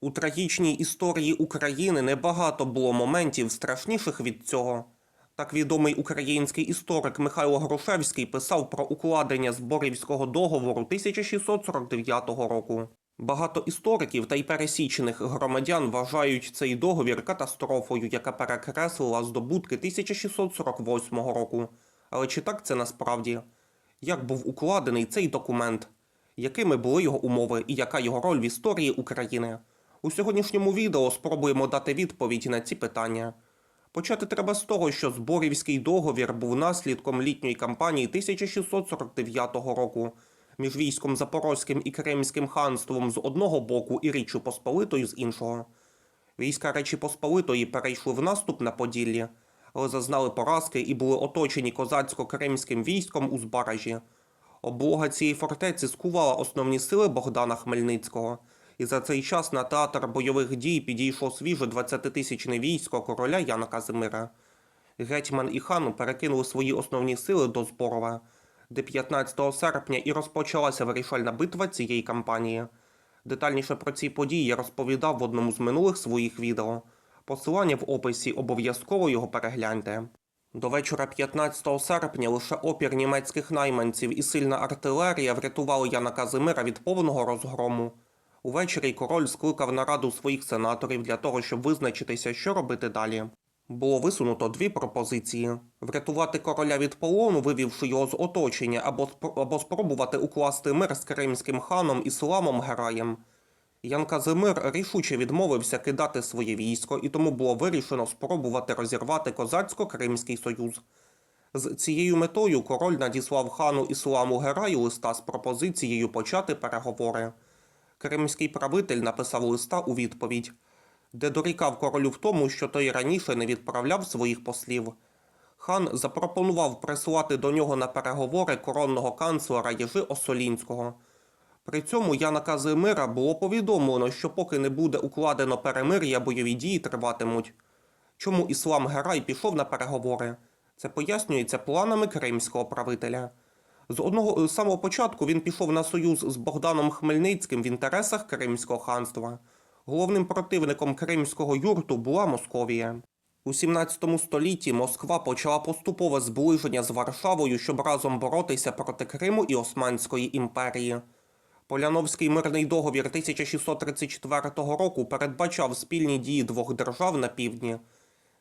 У трагічній історії України небагато було моментів страшніших від цього. Так відомий український історик Михайло Грушевський писав про укладення Зборівського договору 1649 року. Багато істориків та й пересічених громадян вважають цей договір катастрофою, яка перекреслила здобутки 1648 року. Але чи так це насправді? Як був укладений цей документ? Якими були його умови і яка його роль в історії України? У сьогоднішньому відео спробуємо дати відповідь на ці питання. Почати треба з того, що Зборівський договір був наслідком літньої кампанії 1649 року між військом Запорозьким і Кримським ханством з одного боку і Річчю Посполитою з іншого. Війська Речі Посполитої перейшли в наступ на Поділлі, але зазнали поразки і були оточені козацько-кримським військом у Збаражі. Облога цієї фортеці скувала основні сили Богдана Хмельницького, і за цей час на театр бойових дій підійшло свіже 20-тисячне військо короля Яна Казимира. Гетьман і хан перекинули свої основні сили до Зборова, де 15 серпня і розпочалася вирішальна битва цієї кампанії. Детальніше про ці події я розповідав в одному з минулих своїх відео. Посилання в описі обов'язково його перегляньте. До вечора 15 серпня лише опір німецьких найманців і сильна артилерія врятували Яна Казимира від повного розгрому. Увечері король скликав нараду своїх сенаторів для того, щоб визначитися, що робити далі. Було висунуто дві пропозиції: врятувати короля від полону, вивівши його з оточення, або, або спробувати укласти мир з кримським ханом Ісламом Гераєм. Ян Казимир рішуче відмовився кидати своє військо, і тому було вирішено спробувати розірвати козацько-кримський союз. З цією метою король надіслав хану Ісламу Гераю листа з пропозицією почати переговори. Кримський правитель написав листа у відповідь, де дорікав королю в тому, що той раніше не відправляв своїх послів. Хан запропонував прислати до нього на переговори коронного канцлера Єжи Осолінського. При цьому Яна Казимира було повідомлено, що поки не буде укладено перемир'я, бойові дії триватимуть. Чому Іслам Герай пішов на переговори? Це пояснюється планами кримського правителя. З одного з самого початку він пішов на союз з Богданом Хмельницьким в інтересах Кримського ханства. Головним противником кримського юрту була Московія. У 17 столітті Москва почала поступове зближення з Варшавою, щоб разом боротися проти Криму і Османської імперії. Поляновський мирний договір 1634 року передбачав спільні дії двох держав на півдні.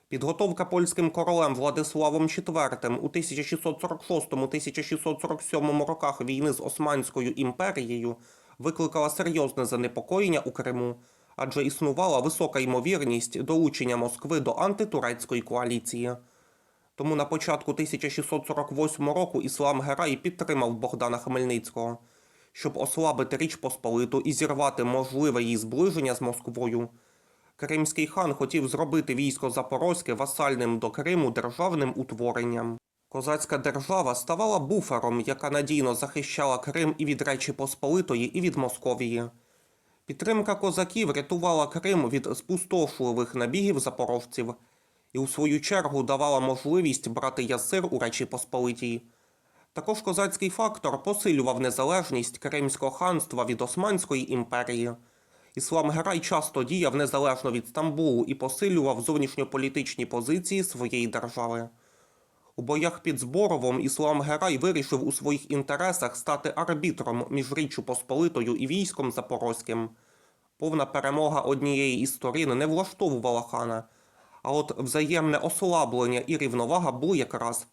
Підготовка польським королем Владиславом IV у 1646-1647 роках війни з Османською імперією викликала серйозне занепокоєння у Криму, адже існувала висока ймовірність долучення Москви до антитурецької коаліції. Тому на початку 1648 року Іслам Герай підтримав Богдана Хмельницького, щоб ослабити Річ Посполиту і зірвати можливе її зближення з Москвою. Кримський хан хотів зробити військо Запорозьке васальним до Криму державним утворенням. Козацька держава ставала буфером, яка надійно захищала Крим і від Речі Посполитої, і від Московії. Підтримка козаків рятувала Крим від спустошливих набігів запорожців і у свою чергу давала можливість брати ясир у Речі Посполитій. Також козацький фактор посилював незалежність Кримського ханства від Османської імперії. Іслам Герай часто діяв незалежно від Стамбулу і посилював зовнішньополітичні позиції своєї держави. У боях під Зборовом Іслам Герай вирішив у своїх інтересах стати арбітром між Річчю Посполитою і військом Запорозьким. Повна перемога однієї із сторін не влаштовувала хана, а от взаємне ослаблення і рівновага були якраз.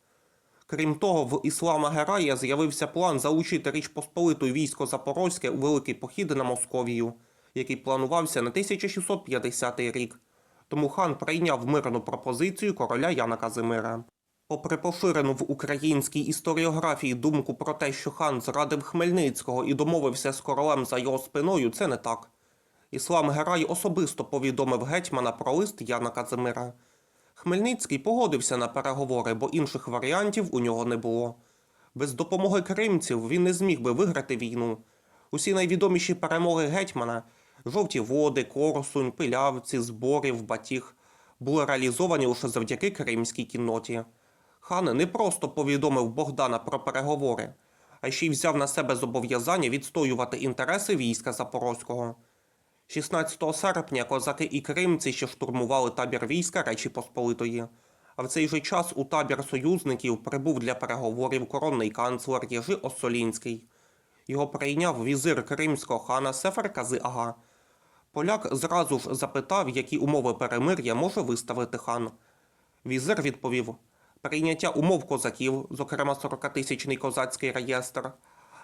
Крім того, в Іслама Герая з'явився план залучити Річ Посполиту і військо Запорозьке у великий похід на Московію, який планувався на 1650 рік. Тому хан прийняв мирну пропозицію короля Яна Казимира. Попри поширену в українській історіографії думку про те, що хан зрадив Хмельницького і домовився з королем за його спиною, це не так. Іслам Герай особисто повідомив гетьмана про лист Яна Казимира. Хмельницький погодився на переговори, бо інших варіантів у нього не було. Без допомоги кримців він не зміг би виграти війну. Усі найвідоміші перемоги гетьмана жовті води, Корсунь, пилявці, зборів, батіг були реалізовані лише завдяки кримській кінноті. Хан не просто повідомив Богдана про переговори, а ще й взяв на себе зобов'язання відстоювати інтереси війська Запорозького. 16 серпня козаки і кримці ще штурмували табір війська Речі Посполитої. А в цей же час у табір союзників прибув для переговорів коронний канцлер Єжи Осолінський. Його прийняв візир кримського хана Сефер Кази Ага. Поляк зразу ж запитав, які умови перемир'я може виставити хан. Візир відповів: прийняття умов козаків, зокрема 40-тисячний козацький реєстр,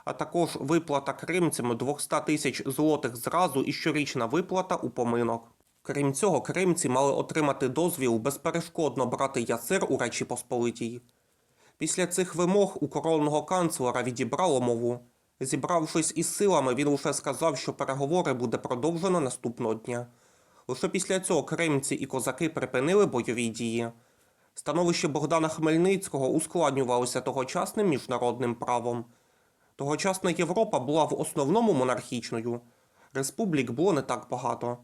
а також виплата кримцям 200 тисяч злотих зразу і щорічна виплата у поминок. Крім цього, кримці мали отримати дозвіл безперешкодно брати ясир у Речі Посполитій. Після цих вимог у коронного канцлера відібрало мову. Зібравшись із силами, він лише сказав, що переговори буде продовжено наступного дня. Лише після цього кримці і козаки припинили бойові дії. Становище Богдана Хмельницького ускладнювалося тогочасним міжнародним правом. Тогочасна Європа була в основному монархічною. Республік було не так багато.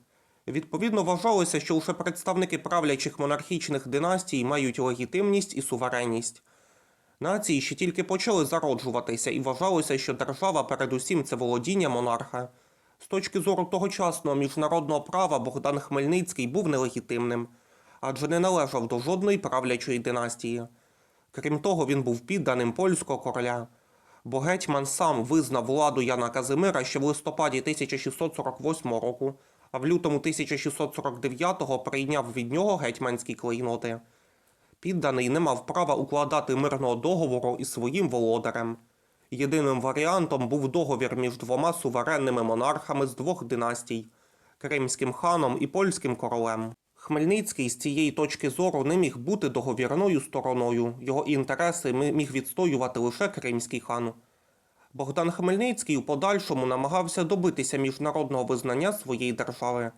Відповідно, вважалося, що лише представники правлячих монархічних династій мають легітимність і суверенність. Нації ще тільки почали зароджуватися і вважалося, що держава передусім це володіння монарха. З точки зору тогочасного міжнародного права Богдан Хмельницький був нелегітимним, адже не належав до жодної правлячої династії. Крім того, він був підданим польського короля. Бо гетьман сам визнав владу Яна Казимира ще в листопаді 1648 року, а в лютому 1649 прийняв від нього гетьманські клейноти. Підданий не мав права укладати мирного договору із своїм володарем. Єдиним варіантом був договір між двома суверенними монархами з двох династій кримським ханом і польським королем. Хмельницький з цієї точки зору не міг бути договірною стороною, його інтереси міг відстоювати лише кримський хан. Богдан Хмельницький у подальшому намагався добитися міжнародного визнання своєї держави.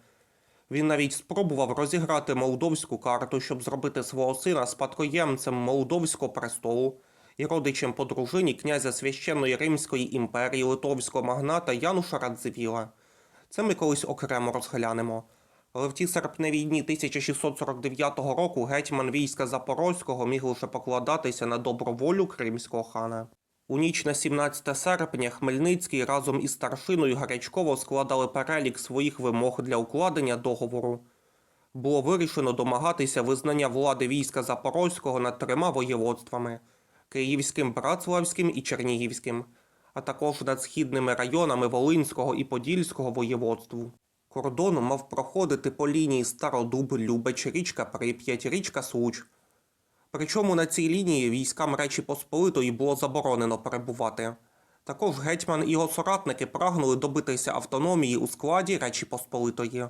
Він навіть спробував розіграти молдовську карту, щоб зробити свого сина спадкоємцем молдовського престолу і родичем по дружині князя священної Римської імперії литовського магната Януша Радзивіла. Це ми колись окремо розглянемо. Але в ті серпневі дні 1649 року гетьман війська Запорозького міг лише покладатися на добру волю кримського хана. У ніч на 17 серпня Хмельницький разом із старшиною Гарячково складали перелік своїх вимог для укладення договору. Було вирішено домагатися визнання влади війська Запорозького над трьома воєводствами Київським, Братславським і Чернігівським, а також над східними районами Волинського і Подільського воєводству. Кордон мав проходити по лінії Стародуб, Любеч, річка Прип'ять, річка Случ. Причому на цій лінії військам Речі Посполитої було заборонено перебувати. Також гетьман і його соратники прагнули добитися автономії у складі Речі Посполитої.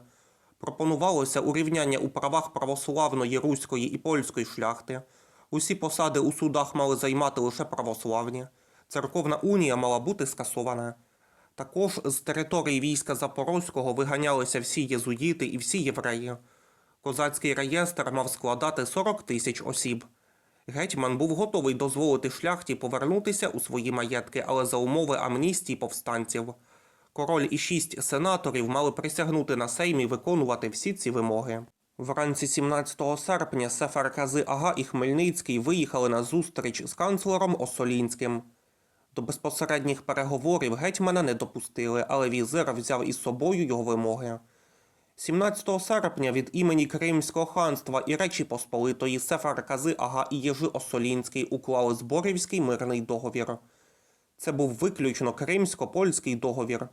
Пропонувалося урівняння у правах православної руської і польської шляхти. Усі посади у судах мали займати лише православні. Церковна унія мала бути скасована. Також з території війська Запорозького виганялися всі єзуїти і всі євреї. Козацький реєстр мав складати 40 тисяч осіб. Гетьман був готовий дозволити шляхті повернутися у свої маєтки, але за умови амністії повстанців. Король і шість сенаторів мали присягнути на сеймі виконувати всі ці вимоги. Вранці 17 серпня Сефер Кази Ага і Хмельницький виїхали на зустріч з канцлером Осолінським. До безпосередніх переговорів гетьмана не допустили, але візир взяв із собою його вимоги. 17 серпня від імені Кримського ханства і Речі Посполитої Сефер Кази Ага і Єжи Осолінський уклали Зборівський мирний договір. Це був виключно кримсько-польський договір.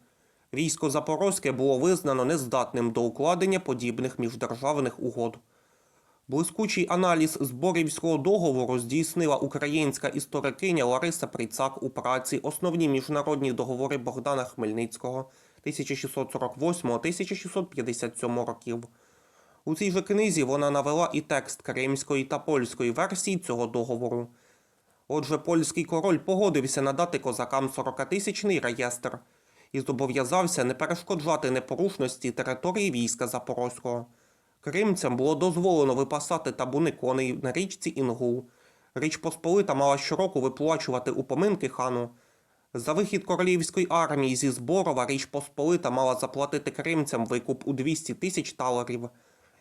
Військо Запорозьке було визнано нездатним до укладення подібних міждержавних угод. Блискучий аналіз зборівського договору здійснила українська історикиня Лариса Прицак у праці Основні міжнародні договори Богдана Хмельницького 1648-1657 років. У цій же книзі вона навела і текст кримської та польської версій цього договору. Отже, польський король погодився надати козакам 40-тисячний реєстр і зобов'язався не перешкоджати непорушності території війська Запорозького. Кримцям було дозволено випасати табуни коней на річці Інгул. Річ Посполита мала щороку виплачувати упоминки хану. За вихід королівської армії зі Зборова Річ Посполита мала заплатити кримцям викуп у 200 тисяч талерів.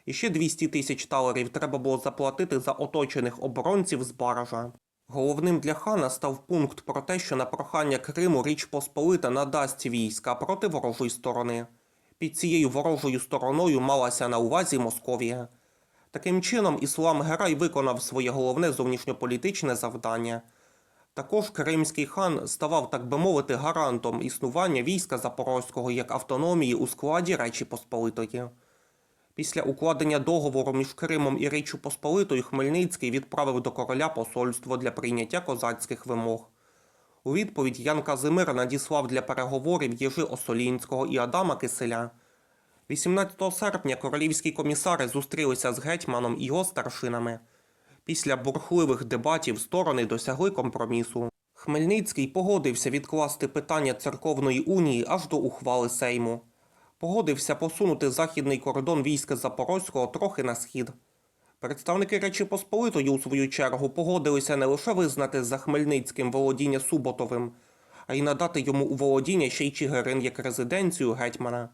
І ще 200 тисяч талерів треба було заплатити за оточених оборонців з баража. Головним для хана став пункт про те, що на прохання Криму Річ Посполита надасть війська проти ворожої сторони. Під цією ворожою стороною малася на увазі Московія. Таким чином, іслам Герай виконав своє головне зовнішньополітичне завдання. Також кримський хан ставав, так би мовити, гарантом існування війська Запорозького як автономії у складі Речі Посполитої. Після укладення договору між Кримом і Річчю Посполитою Хмельницький відправив до короля посольство для прийняття козацьких вимог. У відповідь Ян Казимир надіслав для переговорів Єжи Осолінського і Адама Киселя. 18 серпня королівські комісари зустрілися з гетьманом і його старшинами. Після бурхливих дебатів сторони досягли компромісу. Хмельницький погодився відкласти питання церковної унії аж до ухвали Сейму. Погодився посунути західний кордон війська Запорозького трохи на схід. Представники Речі Посполитої, у свою чергу, погодилися не лише визнати за Хмельницьким володіння Суботовим, а й надати йому у володіння ще й Чигирин як резиденцію гетьмана.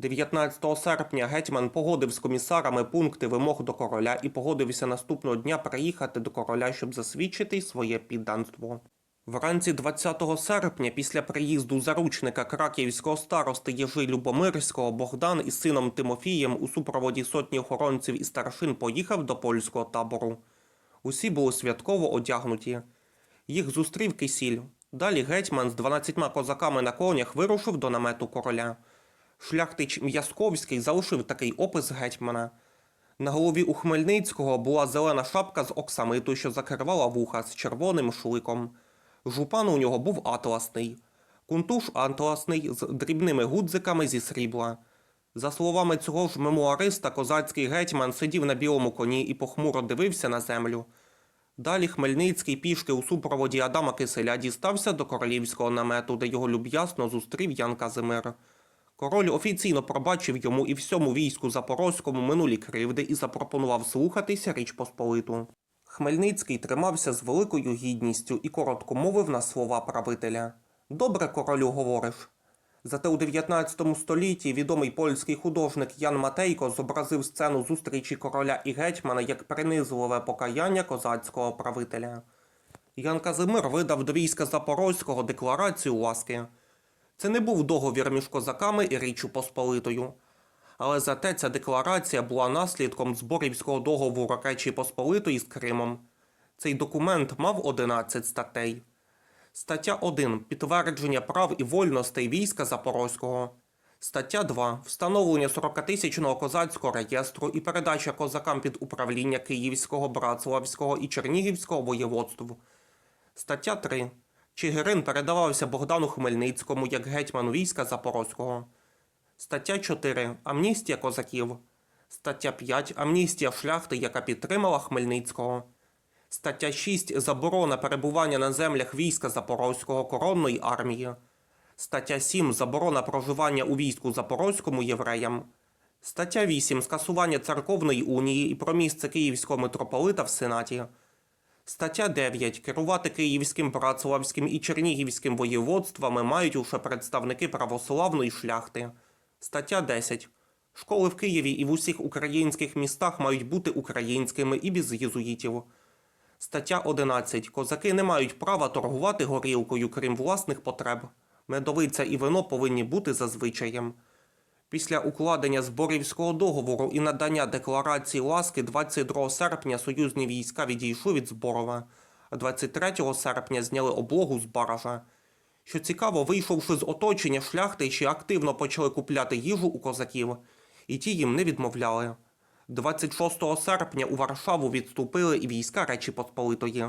19 серпня гетьман погодив з комісарами пункти вимог до короля і погодився наступного дня приїхати до короля, щоб засвідчити своє підданство. Вранці 20 серпня, після приїзду заручника краківського старости Єжи Любомирського, Богдан із сином Тимофієм у супроводі сотні охоронців і старшин поїхав до польського табору. Усі були святково одягнуті. Їх зустрів кисіль. Далі гетьман з 12 козаками на конях вирушив до намету короля. Шляхтич М'язковський залишив такий опис гетьмана. На голові у Хмельницького була зелена шапка з оксамиту, що закривала вуха з червоним шликом. Жупан у нього був атласний, кунтуш атласний з дрібними гудзиками зі срібла. За словами цього ж мемуариста, козацький гетьман сидів на білому коні і похмуро дивився на землю. Далі Хмельницький пішки у супроводі Адама Киселя дістався до королівського намету, де його люб'ясно зустрів Ян Казимир. Король офіційно пробачив йому і всьому війську Запорозькому минулі кривди і запропонував слухатися Річ Посполиту. Хмельницький тримався з великою гідністю і коротко мовив на слова правителя. Добре, королю, говориш. Зате у 19 столітті відомий польський художник Ян Матейко зобразив сцену зустрічі короля і гетьмана як принизливе покаяння козацького правителя. Ян Казимир видав до війська Запорозького декларацію ласки. Це не був договір між козаками і Річчю Посполитою. Але зате ця декларація була наслідком зборівського договору Речі Посполитої з Кримом. Цей документ мав 11 статей. Стаття 1. Підтвердження прав і вольностей війська Запорозького. Стаття 2. Встановлення 40-тисячного козацького реєстру і передача козакам під управління Київського, Братславського і Чернігівського воєводств. Стаття 3. Чигирин передавався Богдану Хмельницькому як гетьману війська Запорозького. Стаття 4. Амністія козаків. Стаття 5. Амністія шляхти, яка підтримала Хмельницького. Стаття 6. Заборона перебування на землях війська Запорозького коронної армії. Стаття 7. Заборона проживання у війську Запорозькому євреям. Стаття 8. Скасування церковної унії і про місце Київського митрополита в Сенаті. Стаття 9. Керувати Київським, Братславським і Чернігівським воєводствами мають лише представники православної шляхти. Стаття 10. Школи в Києві і в усіх українських містах мають бути українськими і без єзуїтів. Стаття 11. Козаки не мають права торгувати горілкою, крім власних потреб. Медовиця і вино повинні бути за звичаєм. Після укладення зборівського договору і надання декларації ласки 22 серпня союзні війська відійшли від Зборова, а 23 серпня зняли облогу з баража. Що цікаво, вийшовши з оточення шляхтичі активно почали купляти їжу у козаків, і ті їм не відмовляли. 26 серпня у Варшаву відступили і війська Речі Посполитої.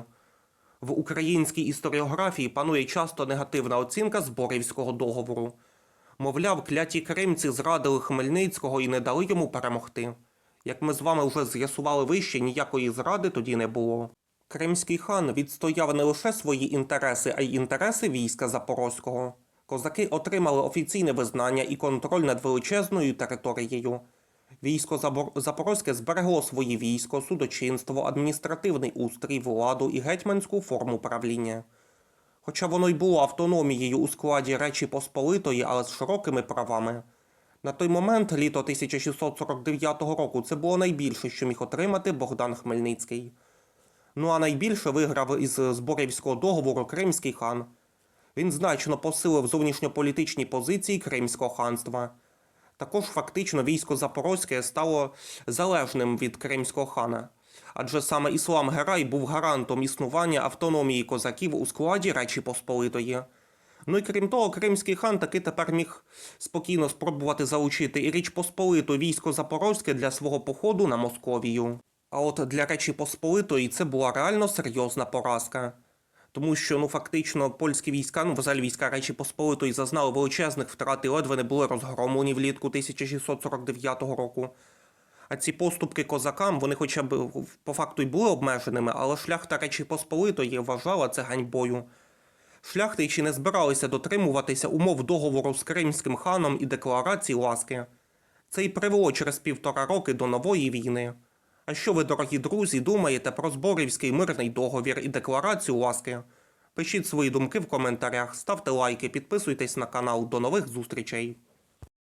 В українській історіографії панує часто негативна оцінка зборівського договору. Мовляв, кляті кримці зрадили Хмельницького і не дали йому перемогти. Як ми з вами вже з'ясували вище, ніякої зради тоді не було. Кримський хан відстояв не лише свої інтереси, а й інтереси війська Запорозького. Козаки отримали офіційне визнання і контроль над величезною територією. Військо Запорозьке зберегло своє військо, судочинство, адміністративний устрій, владу і гетьманську форму правління. Хоча воно й було автономією у складі Речі Посполитої, але з широкими правами. На той момент, літо 1649 року, це було найбільше, що міг отримати Богдан Хмельницький. Ну а найбільше виграв із Зборівського договору Кримський хан. Він значно посилив зовнішньополітичні позиції Кримського ханства. Також фактично військо Запорозьке стало залежним від кримського хана. Адже саме Іслам Герай був гарантом існування автономії козаків у складі Речі Посполитої. Ну і крім того, кримський хан таки тепер міг спокійно спробувати залучити і Річ Посполиту військо Запорозьке для свого походу на Московію. А от для Речі Посполитої це була реально серйозна поразка. Тому що ну фактично польські війська, ну взагалі війська Речі Посполитої зазнали величезних втрат і ледве не були розгромлені влітку 1649 року. А ці поступки козакам, вони хоча б по факту й були обмеженими, але шляхта Речі Посполитої вважала це ганьбою. Шляхтичі не збиралися дотримуватися умов договору з кримським ханом і декларації ласки. Це й привело через півтора роки до нової війни. А що ви, дорогі друзі, думаєте про Зборівський мирний договір і декларацію ласки? Пишіть свої думки в коментарях, ставте лайки, підписуйтесь на канал. До нових зустрічей!